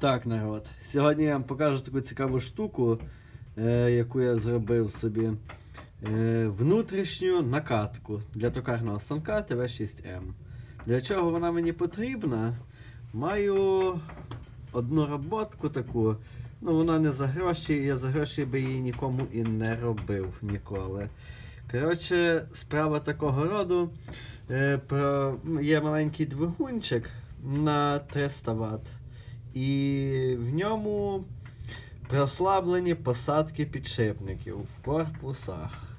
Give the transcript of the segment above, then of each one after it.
Так, народ. Сьогодні я вам покажу таку цікаву штуку, е, яку я зробив собі. Е, внутрішню накатку для токарного станка ТВ6М. Для чого вона мені потрібна? Маю одну роботку таку. Ну, вона не за гроші, я за гроші би її нікому і не робив ніколи. Коротше, справа такого роду. Е, про... Є маленький двигунчик на 300 Вт. І в ньому прослаблені посадки підшипників в корпусах.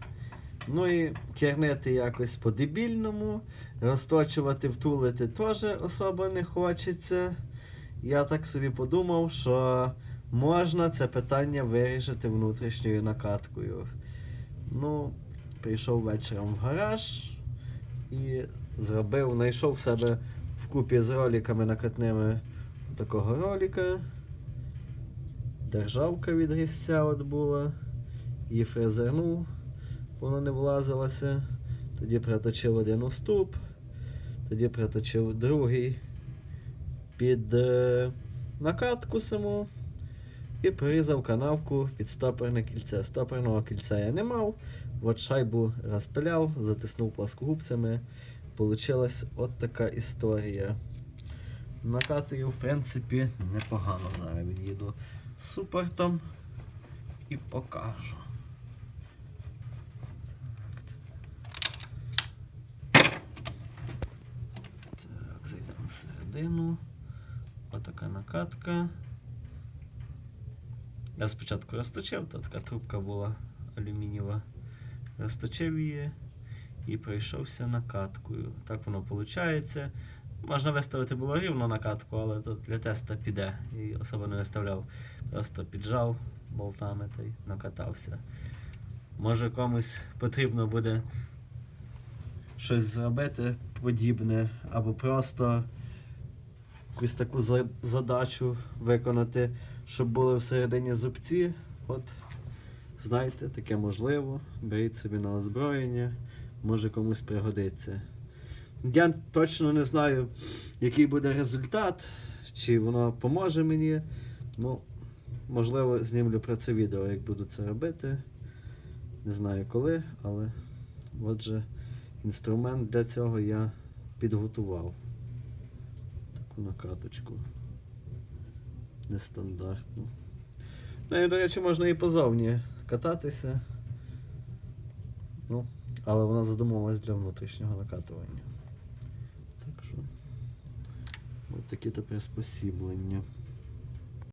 Ну і кернити якось по-дебільному, розточувати, втулити теж особо не хочеться. Я так собі подумав, що можна це питання вирішити внутрішньою накаткою. Ну, прийшов вечором в гараж і зробив, знайшов в себе вкупі з роликами накатними такого ролика. Державка від різця от була. Її фрезернув, воно не влазилося. Тоді приточив один уступ, тоді приточив другий під е, накатку саму і порізав канавку під стоперне кільце. Стоперного кільця я не мав. От шайбу розпиляв, затиснув пласкогубцями. Получилась от така історія. Накатую, в принципі, непогано зараз від'їду супортом і покажу. Так, зайдемо всередину. Отака накатка. Я спочатку розточив, то така трубка була алюмінієва. Розточив її і пройшовся накаткою. Так воно виходить. Можна виставити було рівно накатку, але тут для теста піде. І особо не виставляв. Просто піджав болтами та й накатався. Може комусь потрібно буде щось зробити подібне, або просто якусь таку задачу виконати, щоб були всередині зубці. От, знаєте, таке можливо. Беріть собі на озброєння, може комусь пригодиться. Я точно не знаю, який буде результат, чи воно поможе мені. Ну, можливо, знімлю про це відео, як буду це робити. Не знаю коли, але отже, інструмент для цього я підготував. Таку накаточку. Нестандартну. Ну і, до речі, можна і позовні кататися. Ну, але вона задумувалась для внутрішнього накатування. Так що. Ось такі то приспосіблення.